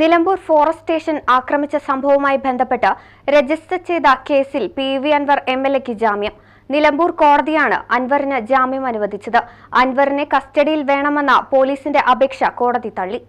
Nilambur forest station ആക്രമിച്ച സംഭവവുമായി ബന്ധപ്പെട്ട് രജിസ്റ്റർ ചെയ്ത കേസിൽ P V Anvar M L എക്ക് ജാമ്യം. നിലമ്പൂർ കോടതിയാണ് അൻവറിന് ജാമ്യം അനുവദിച്ചത്. അൻവറിനെ കസ്റ്റഡിയിൽ വേണമെന്ന പോലീസിന്റെ അപേക്ഷ കോടതി തള്ളി.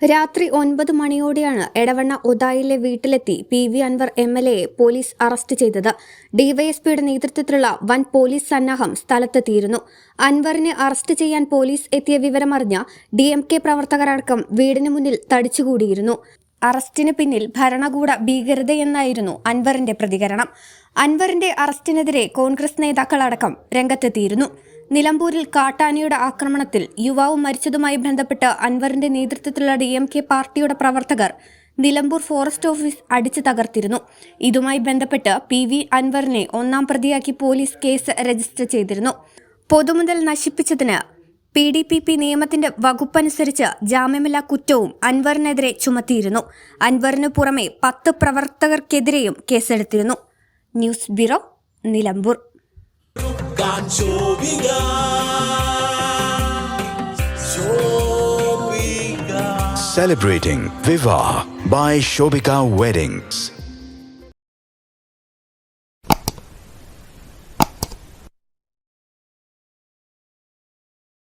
രാത്രി ഒൻപത് മണിയോടെയാണ് എടവണ്ണ ഉദായിലെ വീട്ടിലെത്തി P V Anvar M L എയെ police arrest ചെയ്തത്. ഡിവൈഎസ്പിയുടെ നേതൃത്വത്തിലുള്ള വൻ പോലീസ് സന്നാഹം സ്ഥലത്തെത്തിയിരുന്നു. അൻവറിനെ അറസ്റ്റ് ചെയ്യാൻ പോലീസ് എത്തിയ വിവരമറിഞ്ഞ ഡി എം കെ പ്രവർത്തകരടക്കം വീടിന് മുന്നിൽ തടിച്ചുകൂടിയിരുന്നു. അറസ്റ്റിന് പിന്നിൽ ഭരണകൂട ഭീകരതയെന്നായിരുന്നു അൻവറിന്റെ പ്രതികരണം. അൻവറിന്റെ അറസ്റ്റിനെതിരെ കോൺഗ്രസ് നേതാക്കളടക്കം രംഗത്തെത്തിയിരുന്നു. നിലമ്പൂരിൽ കാട്ടാനയുടെ ആക്രമണത്തിൽ യുവാവ് മരിച്ചതുമായി ബന്ധപ്പെട്ട് അൻവറിന്റെ നേതൃത്വത്തിലുള്ള ഡി എം കെ പാർട്ടിയുടെ പ്രവർത്തകർ നിലമ്പൂർ ഫോറസ്റ്റ് ഓഫീസ് അടിച്ചു തകർത്തിരുന്നു. ഇതുമായി ബന്ധപ്പെട്ട് പി വി അൻവറിനെ ഒന്നാം പ്രതിയാക്കി പോലീസ് കേസ് രജിസ്റ്റർ ചെയ്തിരുന്നു. പൊതുമുതൽ നശിപ്പിച്ചതിന് പി ഡി പി പി നിയമത്തിന്റെ വകുപ്പനുസരിച്ച് ജാമ്യമില്ലാ കുറ്റവും അൻവറിനെതിരെ ചുമത്തിയിരുന്നു. അൻവറിനു പുറമെ പത്ത് പ്രവർത്തകർക്കെതിരെയും കേസെടുത്തിരുന്നു. News bureau Nilambur. Celebrating Viva by Shobika Weddings.